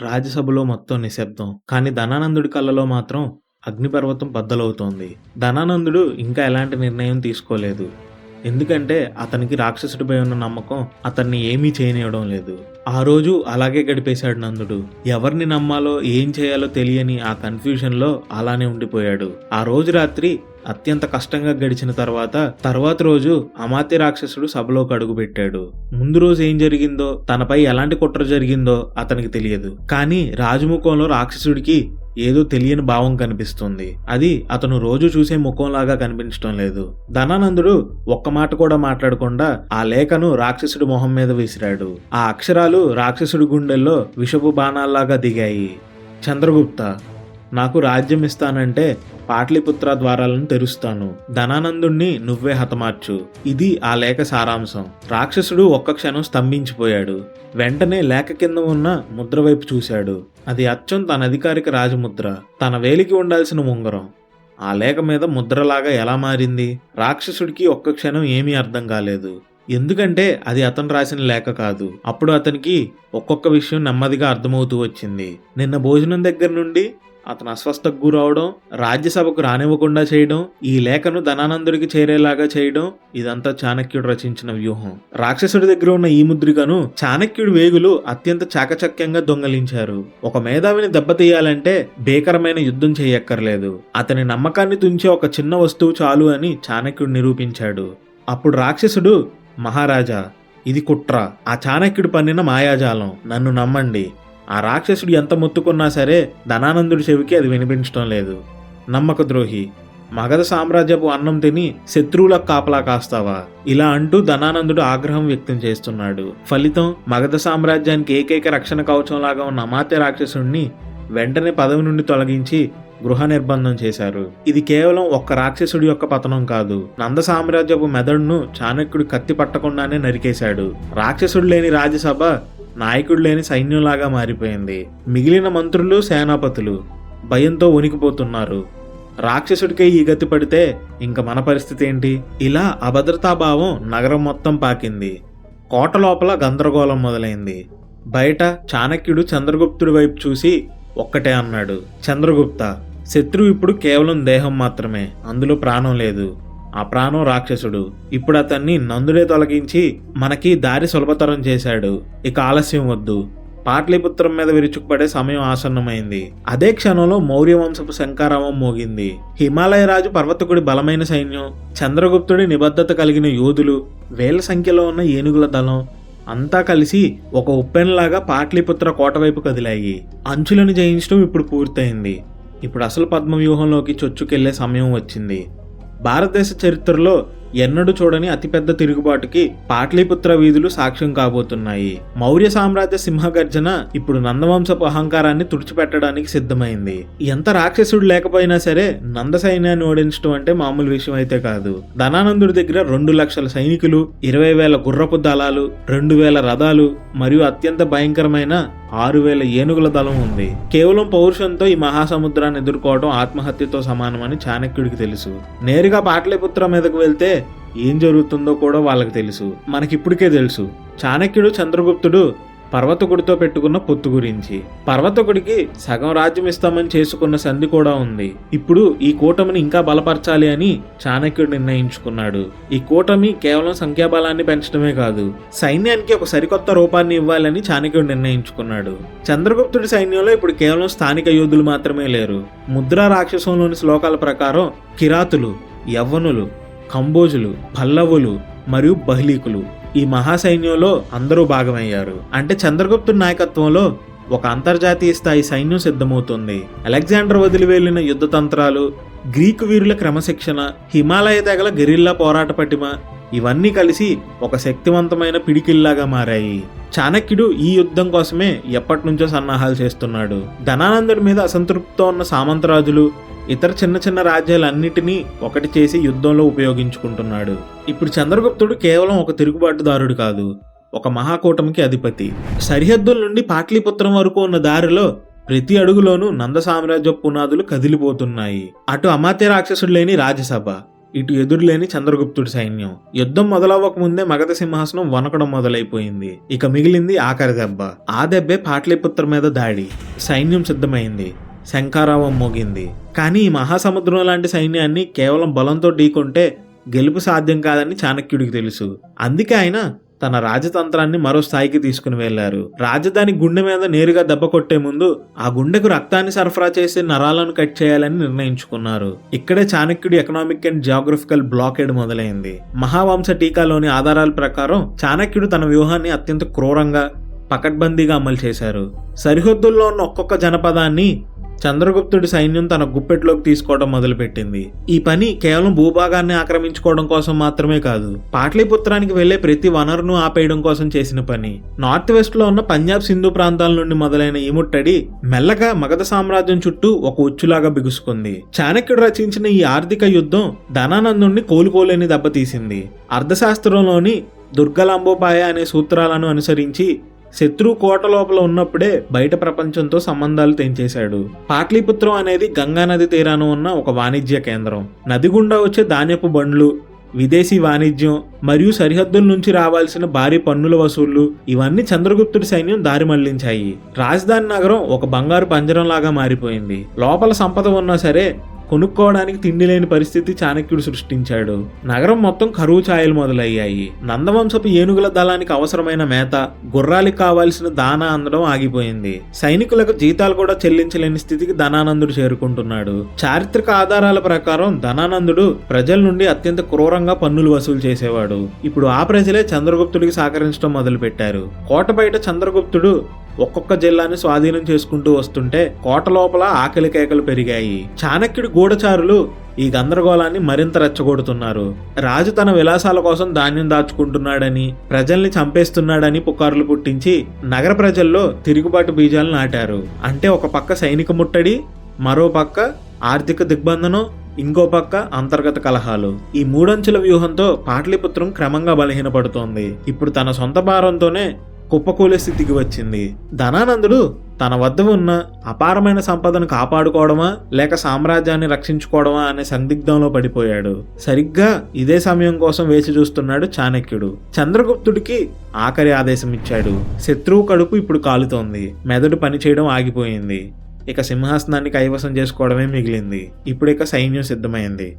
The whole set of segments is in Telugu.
రాజ్యసభలో మొత్తం నిశ్శబ్దం. కానీ ధనానందుడి కళ్ళలో మాత్రం అగ్నిపర్వతం బద్దలవుతోంది. ధనానందుడు ఇంకా ఎలాంటి నిర్ణయం తీసుకోలేదు. ఎందుకంటే అతనికి రాక్షసుడిపై ఉన్న నమ్మకం అతన్ని ఏమీ చేయనివ్వడం లేదు. ఆ రోజు అలాగే గడిపేశాడు నందుడు. ఎవరిని నమ్మాలో ఏం చేయాలో తెలియని ఆ కన్ఫ్యూజన్లో అలానే ఉండిపోయాడు. ఆ రోజు రాత్రి అత్యంత కష్టంగా గడిచిన తర్వాత తర్వాత రోజు అమాత్య రాక్షసుడు సభలోకి అడుగుపెట్టాడు. ముందు రోజు ఏం జరిగిందో తనపై ఎలాంటి కుట్ర జరిగిందో అతనికి తెలియదు. కానీ రాజముఖంలో రాక్షసుడికి ఏదో తెలియని భావం కనిపిస్తుంది. అది అతను రోజు చూసే ముఖంలాగా కనిపించడం లేదు. ధనానందుడు ఒక్క మాట కూడా మాట్లాడకుండా ఆ లేఖను రాక్షసుడి మొహం మీద విసిరాడు. ఆ అక్షరాలు రాక్షసుడి గుండెల్లో విషపు బాణాల్లాగా దిగాయి. చంద్రగుప్త నాకు రాజ్యం ఇస్తానంటే పాట్లిపుత్ర ద్వారాలను తెరుస్తాను. ధనానందుణ్ణి నువ్వే హతమార్చు. ఇది ఆ లేఖ సారాంశం. రాక్షసుడు ఒక్క క్షణం స్తంభించిపోయాడు. వెంటనే లేఖ కింద ఉన్న ముద్ర వైపు చూశాడు. అది అచ్చం తన అధికారిక రాజముద్ర. తన వేలికి ఉండాల్సిన ఉంగరం. ఆ లేఖ మీద ముద్రలాగా ఎలా మారింది? రాక్షసుడికి ఒక్క క్షణం ఏమీ అర్థం కాలేదు. ఎందుకంటే అది అతను రాసిన లేఖ కాదు. అప్పుడు అతనికి ఒక్కొక్క విషయం నెమ్మదిగా అర్థమవుతూ వచ్చింది. నిన్న భోజనం దగ్గర నుండి అతను అస్వస్థకు గురవడం రాజ్యసభకు రానివ్వకుండా చేయడం ఈ లేఖను ధనానందుడికి చేరేలాగా చేయడం ఇదంతా చాణక్యుడు రచించిన వ్యూహం. రాక్షసుడి దగ్గర ఉన్న ఈ ముద్రికను చాణక్యుడి వేగులు అత్యంత చాకచక్యంగా దొంగలించారు. ఒక మేధావిని దెబ్బతీయాలంటే భీకరమైన యుద్ధం చేయక్కర్లేదు. అతని నమ్మకాన్ని తుంచే ఒక చిన్న వస్తువు చాలు అని చాణక్యుడు నిరూపించాడు. అప్పుడు రాక్షసుడు మహారాజా ఇది కుట్ర. ఆ చాణక్యుడు పన్నిన మాయాజాలం. నన్ను నమ్మండి. ఆ రాక్షసుడు ఎంత మొత్తుకున్నా సరే ధనానందుడి చెవికి అది వినిపించడం లేదు. నమ్మక ద్రోహి మగధ సామ్రాజ్యపు అన్నం తిని శత్రువులకు కాపలా కాస్తావా? ఇలా అంటూ ధనానందుడు ఆగ్రహం వ్యక్తం చేస్తున్నాడు. ఫలితం మగధ సామ్రాజ్యానికి ఏకైక రక్షణ కవచంలాగా ఉన్న అమాత్య రాక్షసుడిని వెంటనే పదవి నుండి తొలగించి గృహ నిర్బంధం చేశారు. ఇది కేవలం ఒక్క రాక్షసుడి యొక్క పతనం కాదు. నంద సామ్రాజ్యపు మెదడును చాణక్యుడు కత్తి పట్టకుండానే నరికేశాడు. రాక్షసుడు లేని రాజ్యసభ నాయకుడు లేని సైన్యంలాగా మారిపోయింది. మిగిలిన మంత్రులు సేనాపతులు భయంతో వణికిపోతున్నారు. రాక్షసుడికే ఈ గతి పడితే ఇంక మన పరిస్థితి ఏంటి? ఇలా అభద్రతాభావం నగరం మొత్తం పాకింది. కోట లోపల గందరగోళం మొదలైంది. బయట చాణక్యుడు చంద్రగుప్తుడి వైపు చూసి ఒక్కటే అన్నాడు. చంద్రగుప్త శత్రువు ఇప్పుడు కేవలం దేహం మాత్రమే అందులో ప్రాణం లేదు. ఆ ప్రాణం రాక్షసుడు ఇప్పుడు అతన్ని నందుడే తొలగించి మనకి దారి సులభతరం చేశాడు. ఇక ఆలస్యం వద్దు. పాట్లిపుత్రం మీద విరుచుకుపడే సమయం ఆసన్నమైంది. అదే క్షణంలో మౌర్య వంశపు శంకారావం మోగింది. హిమాలయ రాజు పర్వతకుడి బలమైన సైన్యం చంద్రగుప్తుడి నిబద్ధత కలిగిన యోధులు వేల సంఖ్యలో ఉన్న ఏనుగుల దళం అంతా కలిసి ఒక ఉప్పెనలాగా పాట్లిపుత్ర కోట వైపు కదిలాయి. అంచులను జయించడం ఇప్పుడు పూర్తయింది. ఇప్పుడు అసలు పద్మవ్యూహంలోకి చొచ్చుకెళ్ళే సమయం వచ్చింది. భారతదేశ చరిత్రలో ఎన్నడూ చూడని అతిపెద్ద తిరుగుబాటుకి పాట్లీపుత్ర వీధులు సాక్ష్యం కాబోతున్నాయి. మౌర్య సామ్రాజ్య సింహగర్జన ఇప్పుడు నందవంశపు అహంకారాన్ని తుడిచిపెట్టడానికి సిద్ధమైంది. ఎంత రాక్షసుడు లేకపోయినా సరే నంద సైన్యాన్ని ఓడించడం అంటే మామూలు విషయం అయితే కాదు. ధనానందుడి దగ్గర రెండు లక్షల సైనికులు ఇరవై వేల గుర్రపు దళాలు రెండు వేల రథాలు మరియు అత్యంత భయంకరమైన ఆరు వేల ఏనుగుల దళం ఉంది. కేవలం పౌరుషంతో ఈ మహాసముద్రాన్ని ఎదుర్కోవడం ఆత్మహత్యతో సమానమని చాణక్యుడికి తెలుసు. నేరుగా పాటలిపుత్ర మీదకు వెళ్తే ఏం జరుగుతుందో కూడా వాళ్ళకి తెలుసు. మనకిప్పటికే తెలుసు. చాణక్యుడు చంద్రగుప్తుడు పర్వతకుడితో పెట్టుకున్న పొత్తు గురించి. పర్వతకుడికి సగం రాజ్యం ఇస్తామని చేసుకున్న సంధి కూడా ఉంది. ఇప్పుడు ఈ కూటమిని ఇంకా బలపరచాలి అని చాణక్యుడు నిర్ణయించుకున్నాడు. ఈ కూటమి కేవలం సంఖ్యాబలాన్ని పెంచడమే కాదు సైన్యానికి ఒక సరికొత్త రూపాన్ని ఇవ్వాలని చాణక్యుడు నిర్ణయించుకున్నాడు. చంద్రగుప్తుడి సైన్యంలో ఇప్పుడు కేవలం స్థానిక యోధులు మాత్రమే లేరు. ముద్రా రాక్షసంలోని శ్లోకాల ప్రకారం కిరాతులు యవ్వనులు కంబోజులు పల్లవులు మరియు బహ్లీకులు ఈ మహాసైన్యంలో అందరూ భాగమయ్యారు. అంటే చంద్రగుప్తుడి నాయకత్వంలో ఒక అంతర్జాతీయ స్థాయి సైన్యం సిద్ధమవుతుంది. అలెగ్జాండర్ వదిలి వెళ్ళిన యుద్ధ తంత్రాలు గ్రీకు వీరుల క్రమశిక్షణ హిమాలయ తెగల గెరిల్లా పోరాట పటిమ ఇవన్నీ కలిసి ఒక శక్తివంతమైన పిడికిల్లాగా మారాయి. చాణక్యుడు ఈ యుద్ధం కోసమే ఎప్పటి నుంచో సన్నాహాలు చేస్తున్నాడు. ధనానందుడి మీద అసంతృప్తితో ఉన్న సామంతరాజులు ఇతర చిన్న చిన్న రాజ్యాలన్నిటినీ ఒకటి చేసి యుద్ధంలో ఉపయోగించుకుంటున్నాడు. ఇప్పుడు చంద్రగుప్తుడు కేవలం ఒక తిరుగుబాటుదారుడు కాదు ఒక మహాకూటమికి అధిపతి. సరిహద్దుల నుండి పాట్లీపుత్రం వరకు ఉన్న దారిలో ప్రతి అడుగులోనూ నంద సామ్రాజ్య పునాదులు కదిలిపోతున్నాయి. అటు అమాత్య రాక్షసుడు లేని రాజ్యసభ ఇటు ఎదురులేని చంద్రగుప్తుడి సైన్యం. యుద్ధం మొదలవ్వక ముందే మగధ సింహాసనం వనకడం మొదలైపోయింది. ఇక మిగిలింది ఆఖరి దెబ్బ. ఆ దెబ్బే పాట్లిపుత్ర మీద దాడి. సైన్యం సిద్ధమైంది. శంకారావం మోగింది. కానీ ఈ మహాసముద్రం లాంటి సైన్యాన్ని కేవలం బలంతో ఢీకొంటే గెలుపు సాధ్యం కాదని చాణక్యుడికి తెలుసు. అందుకే ఆయన తన రాజతంత్రాన్ని మరో స్థాయికి తీసుకుని వెళ్ళారు రాజధాని గుండె మీద నేరుగా దెబ్బ కొట్టే ముందు ఆ గుండెకు రక్తాన్ని సరఫరా చేసే నరాలను కట్ చేయాలని నిర్ణయించుకున్నారు. ఇక్కడే చాణక్యుడి ఎకనామిక్ అండ్ జియోగ్రఫికల్ బ్లాకేడ్ మొదలైంది. మహావంశ టీకాలోని ఆధారాల ప్రకారం చాణక్యుడు తన వ్యూహాన్ని అత్యంత క్రూరంగా పకడ్బందీగా అమలు చేశారు. సరిహద్దుల్లో ఉన్న ఒక్కొక్క జనపదాన్ని చంద్రగుప్తుడి సైన్యం తన గుప్పెట్లోకి తీసుకోవడం మొదలుపెట్టింది. ఈ పని కేవలం భూభాగాన్ని ఆక్రమించుకోవడం కోసం మాత్రమే కాదు పాట్లీపుత్రానికి వెళ్ళే ప్రతి వనరును ఆపేయడం కోసం చేసిన పని. నార్త్ వెస్ట్లో ఉన్న పంజాబ్ సింధు ప్రాంతాల నుండి మొదలైన ఈ ముట్టడి మెల్లగా మగధ సామ్రాజ్యం చుట్టూ ఒక ఉచ్చులాగా బిగుసుకుంది. చాణక్యుడు రచించిన ఈ ఆర్థిక యుద్ధం ధనానందుణ్ణి కోలుకోలేని దెబ్బతీసింది. అర్థశాస్త్రంలోని దుర్గలాంబోపాయ అనే సూత్రాలను అనుసరించి శత్రు కోట లోపల ఉన్నప్పుడే బయట ప్రపంచంతో సంబంధాలు తెంచేశాడు. పాట్లీపుత్రం అనేది గంగా నది తీరాన ఉన్న ఒక వాణిజ్య కేంద్రం. నది గుండా వచ్చే ధాన్యపు బండ్లు విదేశీ వాణిజ్యం మరియు సరిహద్దుల నుంచి రావాల్సిన భారీ పన్నుల వసూళ్ళు ఇవన్నీ చంద్రగుప్తుడి సైన్యం దారి మళ్ళించాయి. రాజధాని నగరం ఒక బంగారు పంజరంలాగా మారిపోయింది. లోపల సంపద ఉన్నా సరే కొనుక్కోవడానికి తిండి లేని పరిస్థితి చాణక్యుడు సృష్టించాడు. నగరం మొత్తం కరువు ఛాయలు మొదలయ్యాయి. నందవంశపు ఏనుగుల దళానికి అవసరమైన మేత గుర్రాలకు కావాల్సిన దాన అందడం ఆగిపోయింది. సైనికులకు జీతాలు కూడా చెల్లించలేని స్థితికి ధనానందుడు చేరుకుంటున్నాడు. చారిత్రక ఆధారాల ప్రకారం ధనానందుడు ప్రజల నుండి అత్యంత క్రూరంగా పన్నులు వసూలు చేసేవాడు. ఇప్పుడు ఆ ప్రజలే చంద్రగుప్తుడికి సహకరించడం మొదలుపెట్టారు. కోట బయట చంద్రగుప్తుడు ఒక్కొక్క జిల్లాని స్వాధీనం చేసుకుంటూ వస్తుంటే కోట లోపల ఆకలి కేకలు పెరిగాయి. చాణక్యుడి గూఢచారులు ఈ గందరగోళాన్ని మరింత రెచ్చగొడుతున్నారు. రాజు తన విలాసాల కోసం ధాన్యం దాచుకుంటున్నాడని ప్రజల్ని చంపేస్తున్నాడని పుకార్లు పుట్టించి నగర ప్రజల్లో తిరుగుబాటు బీజాలు నాటారు. అంటే ఒక పక్క సైనిక ముట్టడి మరో పక్క ఆర్థిక దిగ్బంధనం ఇంకో పక్క అంతర్గత కలహాలు. ఈ మూడంచెల వ్యూహంతో పాటలీపుత్రం క్రమంగా బలహీనపడుతోంది. ఇప్పుడు తన సొంత భారంతోనే కుప్పకూలే స్థితికి వచ్చింది ధనానందుడు తన వద్ద ఉన్న అపారమైన సంపదను కాపాడుకోవడమా లేక సామ్రాజ్యాన్ని రక్షించుకోవడమా అనే సందిగ్ధంలో పడిపోయాడు. సరిగ్గా ఇదే సమయం కోసం వేచి చూస్తున్నాడు చాణక్యుడు. చంద్రగుప్తుడికి ఆఖరి ఆదేశం ఇచ్చాడు శత్రువు కడుపు ఇప్పుడు కాలుతోంది. మెదడు పనిచేయడం ఆగిపోయింది. ఇక సింహాసనాన్ని కైవసం చేసుకోవడమే మిగిలింది. ఇప్పుడు ఇక సైన్యం సిద్ధమైంది.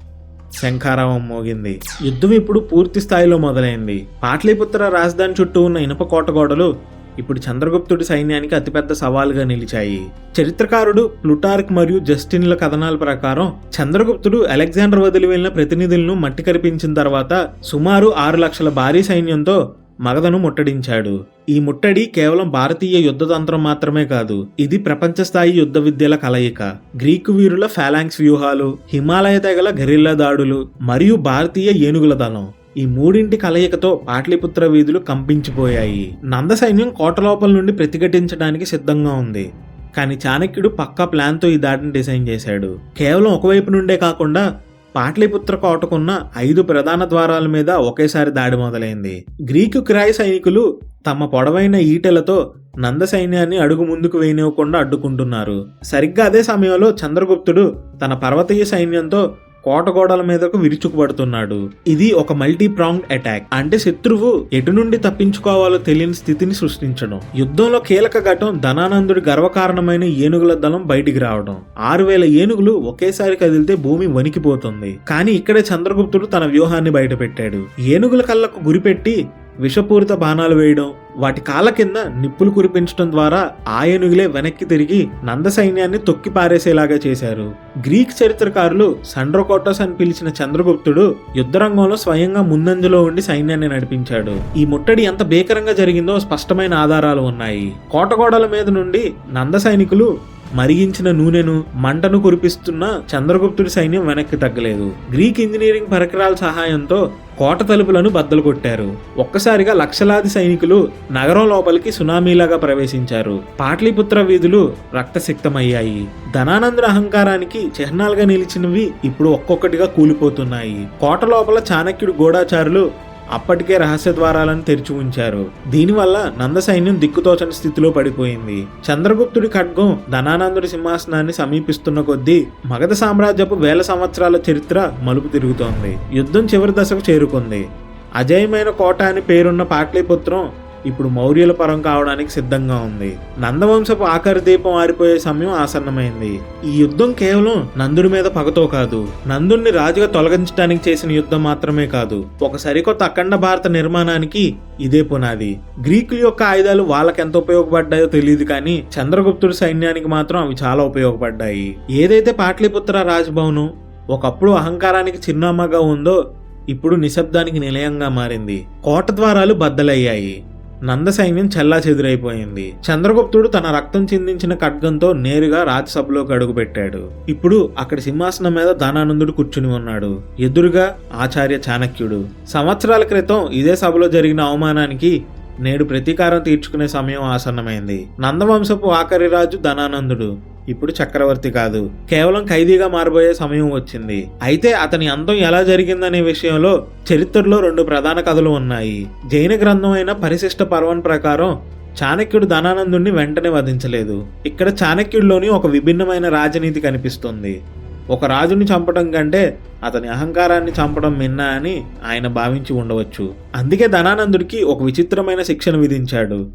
శంఖారావం మోగింది. యుద్ధం ఇప్పుడు పూర్తి స్థాయిలో మొదలైంది. పాట్లీపుత్ర రాజధాని చుట్టూ ఉన్న ఇనుప కోటగోడలు ఇప్పుడు చంద్రగుప్తుడి సైన్యానికి అతిపెద్ద సవాలుగా నిలిచాయి. చరిత్రకారుడు ప్లుటార్క్ మరియు జస్టిన్ల కథనాల ప్రకారం చంద్రగుప్తుడు అలెగ్జాండర్ వదిలి వెళ్ళిన ప్రతినిధులను మట్టి కరిపించిన తర్వాత సుమారు ఆరు లక్షల భారీ సైన్యంతో మగధను ముట్టడించాడు. ఈ ముట్టడి కేవలం భారతీయ యుద్ధ తంత్రం మాత్రమే కాదు ఇది ప్రపంచ స్థాయి యుద్ధ విద్యల కలయిక. గ్రీకు వీరుల ఫాలాంక్స్ వ్యూహాలు హిమాలయ తెగల గెరిల్లా దాడులు మరియు భారతీయ ఏనుగుల దళం. ఈ మూడింటి కలయికతో పాటలిపుత్ర వీధులు కంపించిపోయాయి. నంద సైన్యం కోట లోపల నుండి ప్రతిఘటించడానికి సిద్ధంగా ఉంది. కానీ చాణక్యుడు పక్కా ప్లాన్తో ఈ దాడిని డిజైన్ చేశాడు. కేవలం ఒకవైపు నుండే కాకుండా పాట్లిపుత్ర కోటకున్న ఐదు ప్రధాన ద్వారాల మీద ఒకేసారి దాడి మొదలైంది. గ్రీకు కిరాయి సైనికులు తమ పొడవైన ఈటెలతో నంద సైన్యాన్ని అడుగు ముందుకు వేయనివ్వకుండా అడ్డుకుంటున్నారు. సరిగ్గా అదే సమయంలో చంద్రగుప్తుడు తన పర్వతీయ సైన్యంతో కోటగోడల మీదకు విరుచుకుపడుతున్నాడు. ఇది ఒక మల్టీ ప్రాంగ్ అటాక్. అంటే శత్రువు ఎటు నుండి తప్పించుకోవాలో తెలియని స్థితిని సృష్టించడం. యుద్ధంలో కీలక ఘటం ధనానందుడి గర్వకారణమైన ఏనుగుల దళం బయటికి రావడం. ఆరు వేల ఏనుగులు ఒకేసారి కదిలితే భూమి వణికిపోతుంది. కానీ ఇక్కడే చంద్రగుప్తుడు తన వ్యూహాన్ని బయటపెట్టాడు. ఏనుగుల కళ్ళకు గురిపెట్టి విషపూరిత బాణాలు వేయడం వాటి కాళ్ళ కింద నిప్పులు కురిపించడం ద్వారా ఆయనుగులే వెనక్కి తిరిగి నంద సైన్యాన్ని తొక్కి పారేసేలాగా చేశారు. గ్రీక్ చరిత్రకారులు సండ్రోకోటస్ అని పిలిచిన చంద్రగుప్తుడు యుద్ధరంగంలో స్వయంగా ముందంజలో ఉండి సైన్యాన్ని నడిపించాడు. ఈ ముట్టడి ఎంత భీకరంగా జరిగిందో స్పష్టమైన ఆధారాలు ఉన్నాయి. కోటగోడల మీద నుండి నంద సైనికులు మరిగించిన నూనెను మంటను కురిపిస్తున్న చంద్రగుప్తుడి సైన్యం వెనక్కి తగ్గలేదు. గ్రీక్ ఇంజనీరింగ్ పరికరాల సహాయంతో కోట తలుపులను బద్దలు కొట్టారు. ఒక్కసారిగా లక్షలాది సైనికులు నగరం లోపలికి సునామీలాగా ప్రవేశించారు. పాట్లీపుత్ర వీధులు రక్తసిక్తమయ్యాయి. ధనానందుల అహంకారానికి చిహ్నాలుగా నిలిచినవి ఇప్పుడు ఒక్కొక్కటిగా కూలిపోతున్నాయి. కోట లోపల చాణక్యుడు గూఢాచారులు అప్పటికే రహస్య ద్వారాలను తెరిచి ఉంచారు. దీనివల్ల నంద సైన్యం దిక్కుతోచని స్థితిలో పడిపోయింది. చంద్రగుప్తుడి ఖడ్గం ధనానందుడి సింహాసనాన్ని సమీపిస్తున్న కొద్దీ మగధ సామ్రాజ్యపు వేల సంవత్సరాల చరిత్ర మలుపు తిరుగుతోంది. యుద్ధం చివరి దశకు చేరుకుంది. అజయమైన కోట అని పేరున్న పాట్లీపుత్రం ఇప్పుడు మౌర్యుల పరం కావడానికి సిద్ధంగా ఉంది. నందవంశపు ఆఖరి దీపం ఆరిపోయే సమయం ఆసన్నమైంది. ఈ యుద్ధం కేవలం నందుడి మీద పగతో కాదు. నందుడిని రాజుగా తొలగించడానికి చేసిన యుద్ధం మాత్రమే కాదు. ఒక సరికొత్త అఖండ భారత నిర్మాణానికి ఇదే పునాది. గ్రీకుల యొక్క ఆయుధాలు వాళ్ళకి ఎంత ఉపయోగపడ్డాయో తెలియదు కానీ చంద్రగుప్తుడి సైన్యానికి మాత్రం అవి చాలా ఉపయోగపడ్డాయి. ఏదైతే పాట్లీపుత్ర రాజభవనం ఒకప్పుడు అహంకారానికి చిరునామాగా ఉందో ఇప్పుడు నిశ్శబ్దానికి నిలయంగా మారింది. కోట ద్వారాలు బద్దలయ్యాయి. నంద సైన్యం చల్లా చెదురైపోయింది. చంద్రగుప్తుడు తన రక్తం చిందించిన ఖడ్గంతో నేరుగా రాజ్యసభలోకి అడుగుపెట్టాడు. ఇప్పుడు అక్కడ సింహాసనం మీద దానానందుడు కూర్చుని ఉన్నాడు. ఎదురుగా ఆచార్య చాణక్యుడు. సంవత్సరాల క్రితం ఇదే సభలో జరిగిన అవమానానికి నేడు ప్రతీకారం తీర్చుకునే సమయం ఆసన్నమైంది. నందవంశపు ఆఖరి రాజు ధనానందుడు. ఇప్పుడు చక్రవర్తి కాదు. కేవలం ఖైదీగా మారబోయే సమయం వచ్చింది. అయితే అతని అంతం ఎలా జరిగిందనే విషయంలో చరిత్రలో రెండు ప్రధాన కథలు ఉన్నాయి. జైన గ్రంథం అయిన పరిశిష్ట పర్వం ప్రకారం చాణక్యుడు ధనానందుణ్ణి వెంటనే వధించలేదు. ఇక్కడ చాణక్యుడిలోని ఒక విభిన్నమైన రాజనీతి కనిపిస్తుంది. ఒక రాజుని చంపడం కంటే అతని అహంకారాన్ని చంపడం మిన్నా అని ఆయన భావించి ఉండవచ్చు. అందుకే ధనానందుడికి ఒక విచిత్రమైన శిక్షను విధించాడు.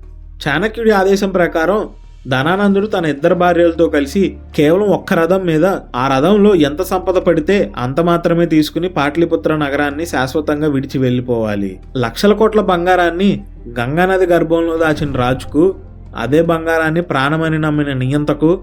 చాణక్యుడి ఆదేశం ప్రకారం ధనానందుడు తన ఇద్దరు భార్యలతో కలిసి కేవలం ఒక్క రథం మీద ఆ రథంలో ఎంత సంపద పడితే అంత మాత్రమే తీసుకుని పాటలిపుత్ర నగరాన్ని శాశ్వతంగా విడిచి వెళ్ళిపోవాలి. లక్షల కోట్ల బంగారాన్ని గంగానది గర్భంలో దాచిన రాజుకు అదే బంగారాన్ని ప్రాణమని నమ్మిన నియంతకు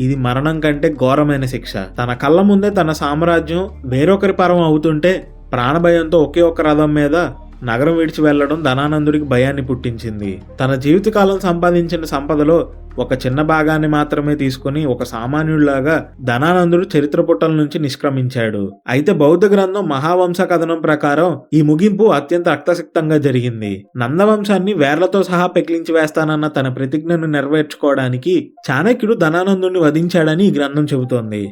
ఇది మరణం కంటే ఘోరమైన శిక్ష. తన కళ్ళ ముందే తన సామ్రాజ్యం వేరొకరి పరం అవుతుంటే ప్రాణభయంతో ఒకే ఒక్క రథం మీద నగరం విడిచి వెళ్ళడం ధనానందుడికి భయాన్ని పుట్టించింది. తన జీవితకాలం సంపాదించిన సంపదలో ఒక చిన్న భాగాన్ని మాత్రమే తీసుకుని ఒక సామాన్యుడిలాగా ధనానందుడు చరిత్ర పుటల నుంచి నిష్క్రమించాడు. అయితే బౌద్ధ గ్రంథం మహావంశ కథనం ప్రకారం ఈ ముగింపు అత్యంత రక్తసిక్తంగా జరిగింది. నందవంశాన్ని వేర్లతో సహా పెకిలించి వేస్తానన్న తన ప్రతిజ్ఞను నెరవేర్చుకోవడానికి చాణక్యుడు ధనానందుడిని వధించాడని ఈ గ్రంథం చెబుతోంది.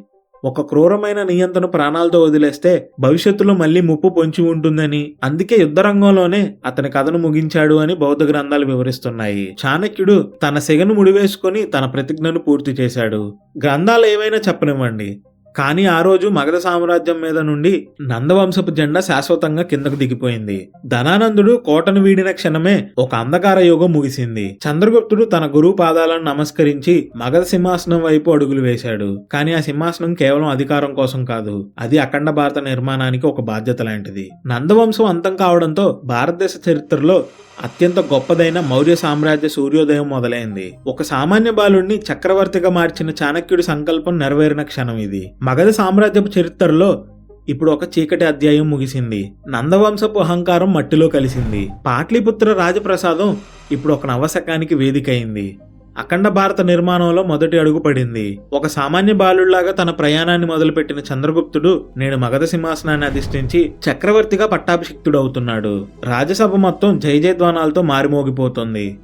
ఒక క్రూరమైన నియంత్రణ ప్రాణాలతో వదిలేస్తే భవిష్యత్తులో మళ్ళీ ముప్పు పొంచి ఉంటుందని. అందుకే యుద్ధరంగంలోనే అతని కథను ముగించాడు అని బౌద్ధ గ్రంథాలు వివరిస్తున్నాయి. చాణక్యుడు తన సెగను ముడివేసుకుని తన ప్రతిజ్ఞను పూర్తి చేశాడు. గ్రంథాలు ఏవైనా చెప్పనివ్వండి. కానీ ఆ రోజు మగధ సామ్రాజ్యం మీద నుండి నందవంశపు జెండా శాశ్వతంగా కిందకు దిగిపోయింది. ధనానందుడు కోటను వీడిన క్షణమే ఒక అంధకార యుగం ముగిసింది. చంద్రగుప్తుడు తన గురువు పాదాలను నమస్కరించి మగధ సింహాసనం వైపు అడుగులు వేశాడు. కానీ ఆ సింహాసనం కేవలం అధికారం కోసం కాదు అది అఖండ భారత నిర్మాణానికి ఒక బాధ్యత లాంటిది. నందవంశం అంతం కావడంతో భారతదేశ చరిత్రలో అత్యంత గొప్పదైన మౌర్య సామ్రాజ్య సూర్యోదయం మొదలైంది. ఒక సామాన్య బాలుడిని చక్రవర్తిగా మార్చిన చాణక్యుడి సంకల్పం నెరవేరిన క్షణం ఇది. మగధ సామ్రాజ్యపు చరిత్రలో ఇప్పుడు ఒక చీకటి అధ్యాయం ముగిసింది. నందవంశపు అహంకారం మట్టిలో కలిసింది. పాట్లిపుత్ర రాజప్రసాదం ఇప్పుడు ఒక నవశకానికి వేదికైంది. అఖండ భారత నిర్మాణంలో మొదటి అడుగు పడింది. ఒక సామాన్య బాలుళ్ళాగా తన ప్రయాణాన్ని మొదలుపెట్టిన చంద్రగుప్తుడు నేడు మగధ సింహాసనాన్ని అధిష్ఠించి చక్రవర్తిగా పట్టాభిషిక్తుడవుతున్నాడు. రాజసభ మొత్తం జై జయధ్వానాలతో మారిమోగిపోతుంది.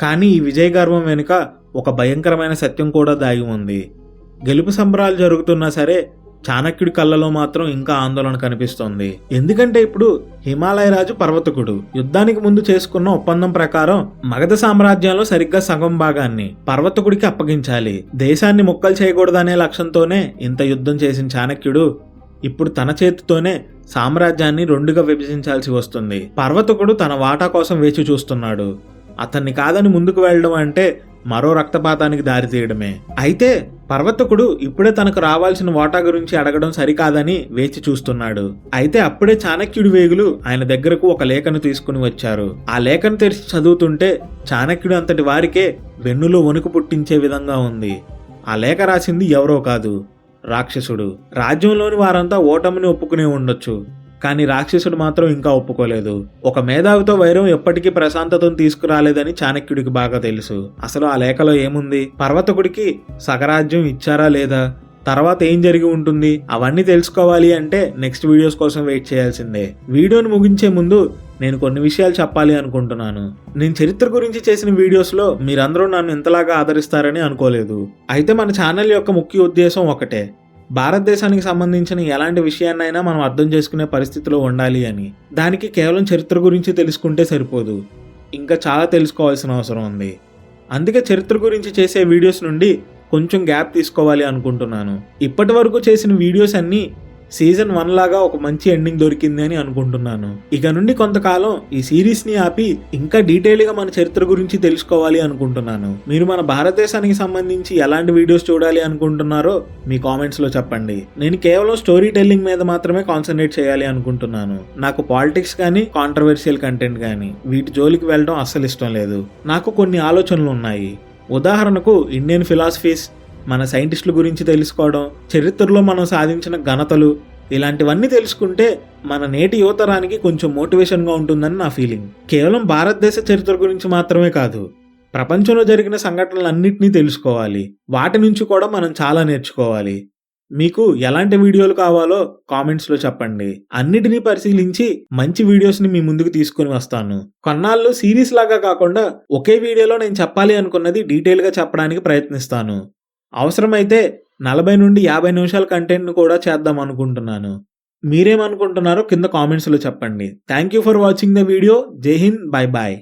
కానీ ఈ విజయ గర్వం వెనుక ఒక భయంకరమైన సత్యం కూడా దాగి ఉంది. గెలుపు సంబరాలు జరుగుతున్నా సరే చాణక్యుడి కళ్ళలో మాత్రం ఇంకా ఆందోళన కనిపిస్తోంది. ఎందుకంటే ఇప్పుడు హిమాలయ రాజు పర్వతకుడు. యుద్ధానికి ముందు చేసుకున్న ఒప్పందం ప్రకారం మగధ సామ్రాజ్యంలో సరిగ్గా సగం భాగాన్ని పర్వతకుడికి అప్పగించాలి. దేశాన్ని ముక్కలు చేయకూడదనే లక్ష్యంతోనే ఇంత యుద్ధం చేసిన చాణక్యుడు ఇప్పుడు తన చేతితోనే సామ్రాజ్యాన్ని రెండుగా విభజించాల్సి వస్తుంది. పర్వతకుడు తన వాటా కోసం వేచి చూస్తున్నాడు. అతన్ని కాదని ముందుకు వెళ్ళడం అంటే మరో రక్తపాతానికి దారితీయడమే. అయితే పర్వతకుడు ఇప్పుడే తనకు రావాల్సిన వాటా గురించి అడగడం సరికాదని వేచి చూస్తున్నాడు. అయితే అప్పుడే చాణక్యుడి వేగులు ఆయన దగ్గరకు ఒక లేఖను తీసుకుని వచ్చారు. ఆ లేఖను తెరిచి చదువుతుంటే చాణక్యుడు అంతటి వారికే వెన్నులో వణుకు పుట్టించే విధంగా ఉంది. ఆ లేఖ రాసింది ఎవరో కాదు. రాక్షసుడు. రాజ్యంలోని వారంతా ఓటమిని ఒప్పుకునే ఉండొచ్చు. కానీ రాక్షసుడు మాత్రం ఇంకా ఒప్పుకోలేదు. ఒక మేధావితో వైరం ఎప్పటికీ ప్రశాంతతను తీసుకురాలేదని చాణక్యుడికి బాగా తెలుసు. అసలు ఆ లేఖలో ఏముంది? పర్వతకుడికి సగరాజ్యం ఇచ్చారా లేదా? తర్వాత ఏం జరిగి ఉంటుంది? అవన్నీ తెలుసుకోవాలి అంటే నెక్స్ట్ వీడియోస్ కోసం వెయిట్ చేయాల్సిందే. వీడియోని ముగించే ముందు నేను కొన్ని విషయాలు చెప్పాలి అనుకుంటున్నాను. నేను చరిత్ర గురించి చేసిన వీడియోస్లో మీరందరూ నన్ను ఇంతలాగా ఆదరిస్తారని అనుకోలేదు. అయితే మన ఛానల్ యొక్క ముఖ్య ఉద్దేశం ఒకటే. భారతదేశానికి సంబంధించిన ఎలాంటి విషయాన్నైనా మనం అర్థం చేసుకునే పరిస్థితిలో ఉండాలి అని. దానికి కేవలం చరిత్ర గురించి తెలుసుకుంటే సరిపోదు. ఇంకా చాలా తెలుసుకోవాల్సిన అవసరం ఉంది. అందుకే చరిత్ర గురించి చేసే వీడియోస్ నుండి కొంచెం గ్యాప్ తీసుకోవాలి అనుకుంటున్నాను. ఇప్పటి వరకు చేసిన వీడియోస్ అన్నీ సీజన్ వన్ లాగా ఒక మంచి ఎండింగ్ దొరికింది అని అనుకుంటున్నాను. ఇక నుండి కొంతకాలం ఈ సిరీస్ని ఆపి ఇంకా డీటెయిల్గా మన చరిత్ర గురించి తెలుసుకోవాలి అనుకుంటున్నాను. మీరు మన భారతదేశానికి సంబంధించి ఎలాంటి వీడియోస్ చూడాలి అనుకుంటున్నారో మీ కామెంట్స్లో చెప్పండి. నేను కేవలం స్టోరీ టెల్లింగ్ మీద మాత్రమే కాన్సన్ట్రేట్ చేయాలి అనుకుంటున్నాను. నాకు పాలిటిక్స్ కానీ కాంట్రవర్షియల్ కంటెంట్ కానీ వీటి జోలికి వెళ్ళడం అస్సలు ఇష్టం లేదు. నాకు కొన్ని ఆలోచనలు ఉన్నాయి. ఉదాహరణకు ఇండియన్ ఫిలాసఫీస్ మన సైంటిస్టుల గురించి తెలుసుకోవడం చరిత్రలో మనం సాధించిన ఘనతలు ఇలాంటివన్నీ తెలుసుకుంటే మన నేటి యువతరానికి కొంచెం మోటివేషన్గా ఉంటుందని నా ఫీలింగ్. కేవలం భారతదేశ చరిత్ర గురించి మాత్రమే కాదు ప్రపంచంలో జరిగిన సంఘటనలన్నింటినీ తెలుసుకోవాలి. వాటి నుంచి కూడా మనం చాలా నేర్చుకోవాలి. మీకు ఎలాంటి వీడియోలు కావాలో కామెంట్స్లో చెప్పండి. అన్నిటినీ పరిశీలించి మంచి వీడియోస్ని మీ ముందుకు తీసుకుని వస్తాను. కొన్నాళ్ళు సిరీస్ లాగా కాకుండా ఒకే వీడియోలో నేను చెప్పాలి అనుకున్నది డీటెయిల్గా చెప్పడానికి ప్రయత్నిస్తాను. అవసరమైతే నలభై నుండి యాభై నిమిషాల కంటెంట్ను కూడా చేద్దాం అనుకుంటున్నాను. మీరేమనుకుంటున్నారో కింద కామెంట్స్లో చెప్పండి. Thank you for watching the video Jai Hind bye bye